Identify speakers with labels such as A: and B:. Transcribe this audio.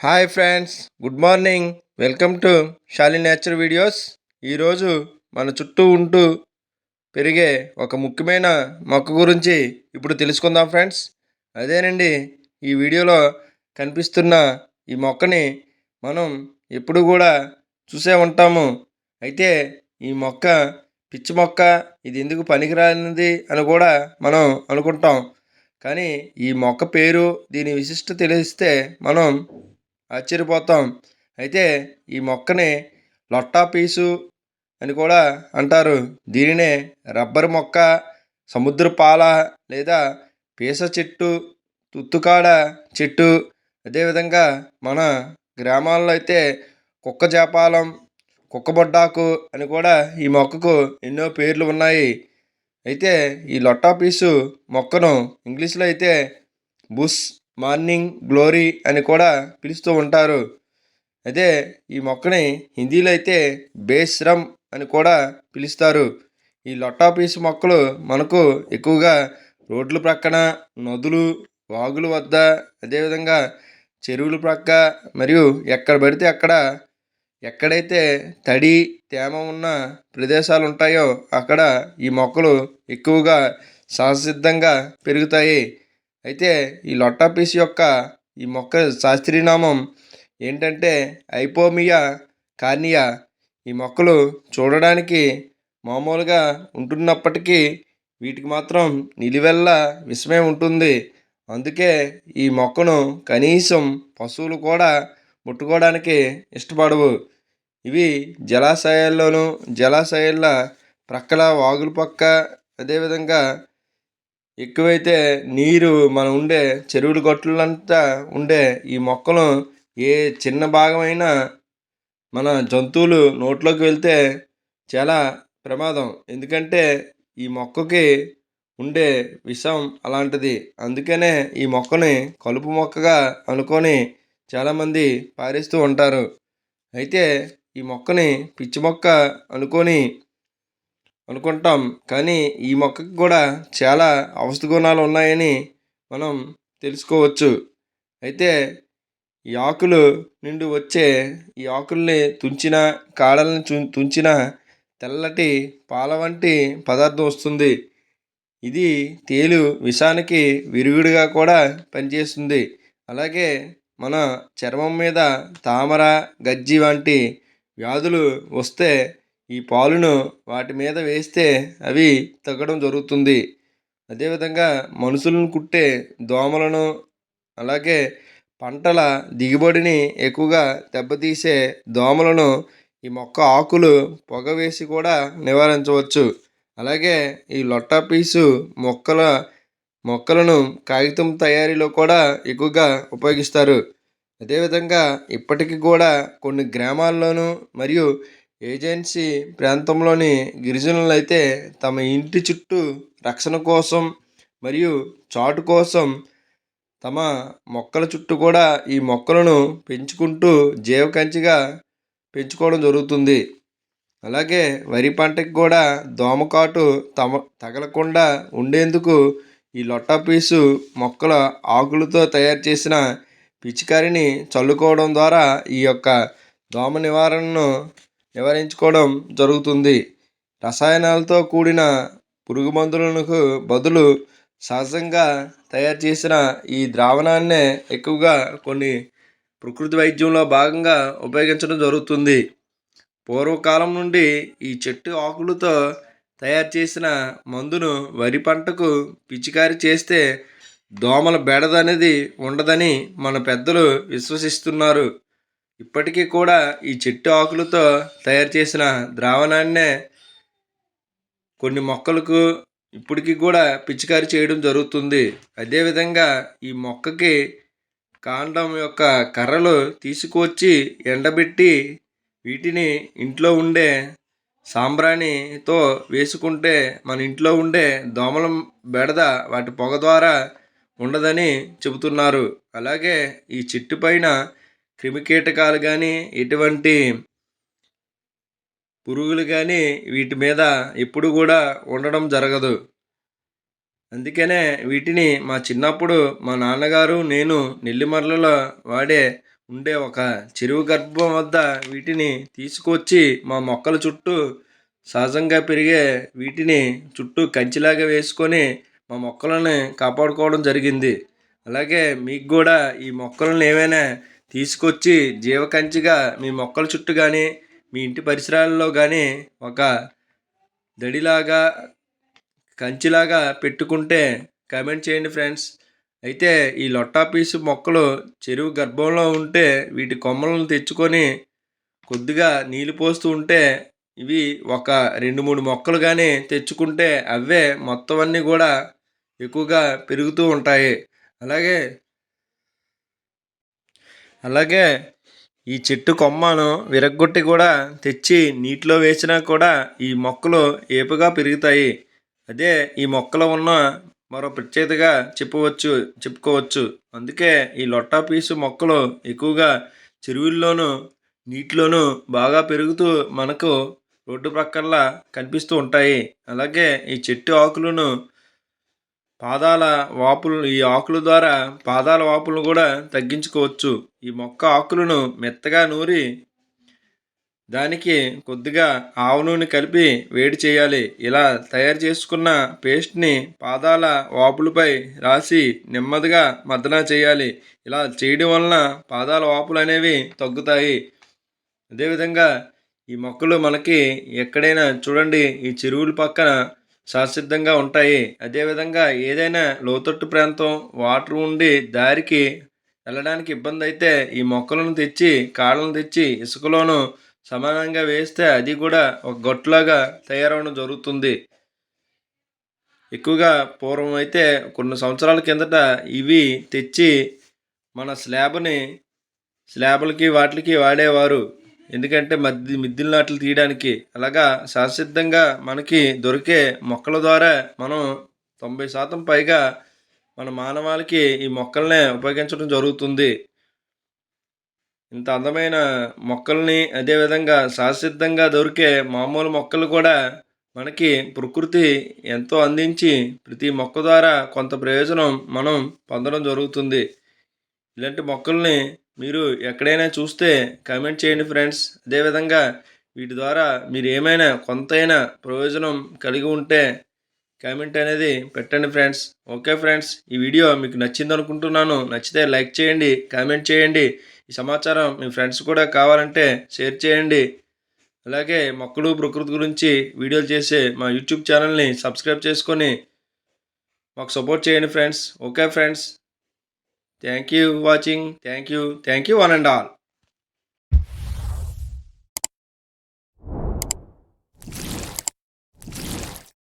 A: Hi friends good morning welcome to Shali nature videos ఈరోజు మన చుట్టూ ఉంటూ పెరిగే ఒక ముఖ్యమైన మొక్క గురించి ఇప్పుడు తెలుసుకుందాం ఫ్రెండ్స్ అదేనండి ఈ వీడియోలో కనిపిస్తున్న ఈ మొక్కని మనం ఎప్పుడు కూడా చూసే ఉంటాము. అయితే ఈ మొక్క పిచ్చి మొక్క ఇది ఎందుకు పనికిరానిది అని కూడా మనం అనుకుంటాం. కానీ ఈ మొక్క పేరు దీని విశిష్ట తెలిస్తే మనం ఆశ్చర్యపోతాం. అయితే ఈ మొక్కని లొట్టా పీసు అని కూడా అంటారు. దీనినే రబ్బర్ మొక్క సముద్ర పాల లేదా పీస చెట్టు తుత్తుకాడ చెట్టు. అదేవిధంగా మన గ్రామాల్లో అయితే కుక్క జాపాలం కుక్కబొడ్డాకు అని కూడా ఈ మొక్కకు ఎన్నో పేర్లు ఉన్నాయి. అయితే ఈ లొట్టా పీసు మొక్కను ఇంగ్లీష్లో అయితే బుష్ మార్నింగ్ గ్లోరీ అని కూడా పిలుస్తూ ఉంటారు. అదే ఈ మొక్కని హిందీలో అయితే బేస్రమ్ అని కూడా పిలుస్తారు. ఈ లొట్టా పీసు మొక్కలు మనకు ఎక్కువగా రోడ్ల ప్రక్కన నదులు వాగుల వద్ద అదేవిధంగా చెరువుల ప్రక్క మరియు ఎక్కడ పడితే అక్కడ ఎక్కడైతే తడి తేమ ఉన్న ప్రదేశాలు ఉంటాయో అక్కడ ఈ మొక్కలు ఎక్కువగా సహసిద్ధంగా పెరుగుతాయి. అయితే ఈ లొట్టాపీస్ యొక్క ఈ మొక్క శాస్త్రీయ నామం ఏంటంటే ఐపోమియా కార్నియా. ఈ మొక్కలు చూడడానికి మామూలుగా ఉంటున్నప్పటికీ వీటికి మాత్రం నిలువెల్ల విషమే ఉంటుంది. అందుకే ఈ మొక్కను కనీసం పశువులు కూడా ముట్టుకోవడానికి ఇష్టపడవు. ఇవి జలాశయాల్లోనూ జలాశయాల ప్రక్కల వాగుల పక్క అదేవిధంగా ఎక్కువైతే నీరు మనం ఉండే చెరువులు గట్టులంతా ఉండే ఈ మొక్కలు ఏ చిన్న భాగమైనా మన జంతువులు నోట్లోకి వెళ్తే చాలా ప్రమాదం. ఎందుకంటే ఈ మొక్కకి ఉండే విషం అలాంటిది. అందుకనే ఈ మొక్కని కలుపు మొక్కగా అనుకొని చాలామంది పారేస్తూ ఉంటారు. అయితే ఈ మొక్కని పిచ్చి మొక్క అనుకొని అనుకుంటాం. కానీ ఈ మొక్కకు కూడా చాలా ఔషధ గుణాలు ఉన్నాయని మనం తెలుసుకోవచ్చు. అయితే ఈ ఆకులు నుండి వచ్చే ఈ ఆకుల్ని తుంచిన కాడలను చు తుంచిన తెల్లటి పాల వంటి పదార్థం వస్తుంది. ఇది తేలు విషానికి విరుగుడుగా కూడా పనిచేస్తుంది. అలాగే మన చర్మం మీద తామర గజ్జి వంటి వ్యాధులు వస్తే ఈ పాలును వాటి మీద వేస్తే అవి తగ్గడం జరుగుతుంది. అదేవిధంగా మనుషులను కుట్టే దోమలను అలాగే పంటల దిగుబడిని ఎక్కువగా దెబ్బతీసే దోమలను ఈ మొక్క ఆకులు పొగ వేసి కూడా నివారించవచ్చు. అలాగే ఈ లొట్టా పీసు మొక్కల మొక్కలను కాగితం తయారీలో కూడా ఎక్కువగా ఉపయోగిస్తారు. అదేవిధంగా ఇప్పటికీ కూడా కొన్ని గ్రామాల్లోనూ మరియు ఏజెన్సీ ప్రాంతంలోని గిరిజనులు అయితే తమ ఇంటి చుట్టూ రక్షణ కోసం మరియు చాటు కోసం తమ మొక్కల చుట్టూ కూడా ఈ మొక్కలను పెంచుకుంటూ జీవకంచిగా పెంచుకోవడం జరుగుతుంది. అలాగే వరి పంటకి కూడా దోమకాటు తమ తగలకుండా ఉండేందుకు ఈ లొట్టా పీసు మొక్కల ఆకులతో తయారు చేసిన పిచికారిని చల్లుకోవడం ద్వారా ఈ యొక్క దోమ నివారణను నివారించుకోవడం జరుగుతుంది. రసాయనాలతో కూడిన పురుగు మందులకు బదులు సహజంగా తయారు చేసిన ఈ ద్రావణాన్నే ఎక్కువగా కొన్ని ప్రకృతి వైద్యంలో భాగంగా ఉపయోగించడం జరుగుతుంది. పూర్వకాలం నుండి ఈ చెట్టు ఆకులతో తయారు చేసిన మందును వరి పంటకు పిచికారి చేస్తే దోమల బెడద అనేది ఉండదని మన పెద్దలు విశ్వసిస్తున్నారు. ఇప్పటికీ కూడా ఈ చెట్టు ఆకులతో తయారు చేసిన ద్రావణాన్నే కొన్ని మొక్కలకు ఇప్పటికీ కూడా పిచికారి చేయడం జరుగుతుంది. అదేవిధంగా ఈ మొక్కకి కాండం యొక్క కర్రలు తీసుకువచ్చి ఎండబెట్టి వీటిని ఇంట్లో ఉండే సాంబ్రాణితో వేసుకుంటే మన ఇంట్లో ఉండే దోమల బెడద వాటి పొగ ద్వారా ఉండదని చెబుతున్నారు. అలాగే ఈ చెట్టు పైన క్రిమికీటకాలు కానీ ఎటువంటి పురుగులు కానీ వీటి మీద ఎప్పుడు కూడా ఉండడం జరగదు. అందుకనే వీటిని మా చిన్నప్పుడు మా నాన్నగారు నేను నెల్లిమర్లలో వాడే ఉండే ఒక చెరువు గర్భం వద్ద వీటిని తీసుకొచ్చి మా మొక్కల చుట్టూ సహజంగా పెరిగే వీటిని చుట్టూ కంచిలాగా వేసుకొని మా మొక్కలను కాపాడుకోవడం జరిగింది. అలాగే మీకు కూడా ఈ మొక్కలను ఏమైనా తీసుకొచ్చి జీవకంచిగా మీ మొక్కల చుట్టూ కానీ మీ ఇంటి పరిసరాల్లో కానీ ఒక దడిలాగా కంచిలాగా పెట్టుకుంటే కామెంట్ చేయండి ఫ్రెండ్స్ అయితే ఈ లొట్టాపీసు మొక్కలు చెరువు గర్భంలో ఉంటే వీటి కొమ్మలను తెచ్చుకొని కొద్దిగా నీళ్ళు పోస్తూ ఉంటే ఇవి ఒక రెండు మూడు మొక్కలు కానీ తెచ్చుకుంటే అవే మొత్తం అన్నీ కూడా ఎక్కువగా పెరుగుతూ ఉంటాయి. అలాగే అలాగే ఈ చెట్టు కొమ్మను విరగ్గొట్టి కూడా తెచ్చి నీటిలో వేసినా కూడా ఈ మొక్కలు ఏపుగా పెరుగుతాయి. అదే ఈ మొక్కలో ఉన్న మరో ప్రత్యేకతగా చెప్పవచ్చు చెప్పుకోవచ్చు. అందుకే ఈ లొట్టా పీసు మొక్కలు ఎక్కువగా చెరువుల్లోనూ నీటిలోనూ బాగా పెరుగుతూ మనకు రోడ్డు ప్రక్కల కనిపిస్తూ ఉంటాయి. అలాగే ఈ చెట్టు ఆకులను పాదాల వాపులు ఈ ఆకుల ద్వారా పాదాల వాపులను కూడా తగ్గించుకోవచ్చు. ఈ మొక్క ఆకులను మెత్తగా నూరి దానికి కొద్దిగా ఆవు నూనె కలిపి వేడి చేయాలి. ఇలా తయారు చేసుకున్న పేస్ట్ని పాదాల వాపులపై రాసి నెమ్మదిగా మద్దన చేయాలి. ఇలా చేయడం వలన పాదాల వాపులు అనేవి తగ్గుతాయి. అదేవిధంగా ఈ మొక్కలు మనకి ఎక్కడైనా చూడండి ఈ చెరువుల పక్కన సహసిద్ధంగా ఉంటాయి. అదేవిధంగా ఏదైనా లోతట్టు ప్రాంతం వాటర్ ఉండి దారికి వెళ్ళడానికి ఇబ్బంది అయితే ఈ మొక్కలను తెచ్చి కాళ్ళను తెచ్చి ఇసుకలోను సమానంగా వేస్తే అది కూడా ఒక గొట్లాగా తయారవడం జరుగుతుంది. ఎక్కువగా పూర్వం అయితే కొన్ని సంవత్సరాల కిందట ఇవి తెచ్చి మన స్లాబ్ని స్లాబ్లకి వాటికి వాడేవారు. ఎందుకంటే మద్ది మిద్దిల నాట్లు తీయడానికి అలాగా సహసిద్ధంగా మనకి దొరికే మొక్కల ద్వారా మనం తొంభై శాతం పైగా మన మానవాళికి ఈ మొక్కల్నే ఉపయోగించడం జరుగుతుంది. ఇంత అందమైన మొక్కల్ని అదేవిధంగా సహసిద్ధంగా దొరికే మామూలు మొక్కలు కూడా మనకి ప్రకృతి ఎంతో అందించి ప్రతి మొక్క ద్వారా కొంత ప్రయోజనం మనం పొందడం జరుగుతుంది. ఇలాంటి మొక్కల్ని మీరు ఎక్కడైనా చూస్తే కామెంట్ చేయండి ఫ్రెండ్స్ అదేవిధంగా వీటి ద్వారా మీరు ఏమైనా కొంతైనా ప్రయోజనం కలిగి ఉంటే కామెంట్ అనేది పెట్టండి ఫ్రెండ్స్ ఓకే ఫ్రెండ్స్ ఈ వీడియో మీకు నచ్చింది అనుకుంటున్నాను. నచ్చితే లైక్ చేయండి కామెంట్ చేయండి. ఈ సమాచారం మీ ఫ్రెండ్స్ కూడా కావాలంటే షేర్ చేయండి. అలాగే మొక్కలు ప్రకృతి గురించి వీడియోలు చేసే మా యూట్యూబ్ ఛానల్ని సబ్స్క్రైబ్ చేసుకొని మాకు సపోర్ట్ చేయండి friends okay friends Thank you for watching. Thank you. Thank you one and all.